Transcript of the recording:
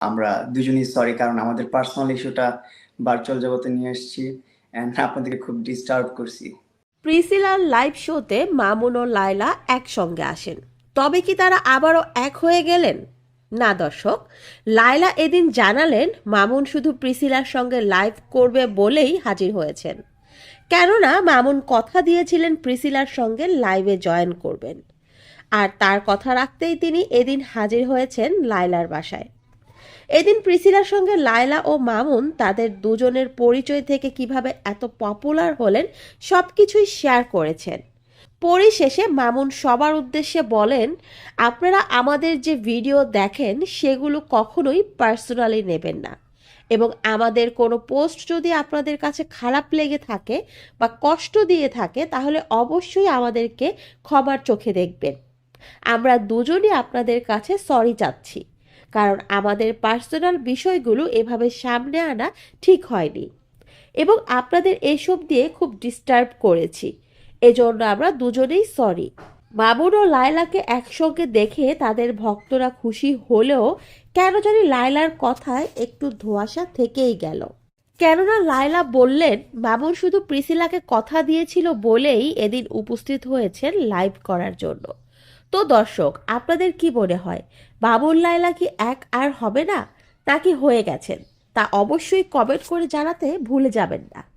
আমরা দুজনেই সরি কারণ আমাদের পার্সোনাল ইস্যুটা ভার্চুয়াল জগতে নিয়ে এসেছি অ্যান্ড আপনাদেরকে খুব ডিস্টার্ব করছি। প্রিসিলার লাইভ শোতে মামুন ও লায়লা একসঙ্গে আসেন। তবে কি তারা আবারও এক হয়ে গেলেন? না দর্শক, লায়লা এদিন জানালেন মামুন শুধু প্রিসিলার সঙ্গে লাইভ করবে বলেই হাজির হয়েছেন। কেননা মামুন কথা দিয়েছিলেন প্রিসিলার সঙ্গে লাইভে জয়েন করবেন। আর তার কথা রাখতেই তিনি এদিন হাজির হয়েছেন লায়লার বাসায়। এদিন প্রিসিলার সঙ্গে লায়লা ও মামুন তাদের দুজনের পরিচয় থেকে কীভাবে এত পপুলার হলেন সব কিছুই শেয়ার করেছেন। পরিশেষে মামুন সবার উদ্দেশ্যে বলেন, আপনারা আমাদের যে ভিডিও দেখেন, সেগুলো কখনোই পার্সোনালি নেবেন না। এবং আমাদের কোনো পোস্ট যদি আপনাদের কাছে খারাপ লেগে থাকে বা কষ্ট দিয়ে থাকে, তাহলে অবশ্যই আমাদেরকে ক্ষমার চোখে দেখবেন। আমরা দুজনই আপনাদের কাছে সরি চাচ্ছি। কারণ আমাদের পার্সোনাল বিষয়গুলো এভাবে সামনে আনা ঠিক হয়নি। এবং আপনাদের এসব দিয়ে খুব ডিস্টার্ব করেছি। এজন্য আমরা দুজনেই সরি মামুন ও লায়লাকে একসঙ্গে দেখে তাদের ভক্তরা খুশি হলেও কেন জানি লায়লার কথায় একটু ধোঁয়াশা থেকেই গেল। কেননা লায়লা বললেন, মামুন শুধু প্রিসিলাকে কথা দিয়েছিল বলেই এদিন উপস্থিত হয়েছেন লাইভ করার জন্য। তো দর্শক, আপনাদের কি মনে হয়, বাবুল লায়লা কি এক আর হবে না? নাকি হয়ে গেছেন? তা অবশ্যই কমেন্ট করে জানাতে ভুলে যাবেন না।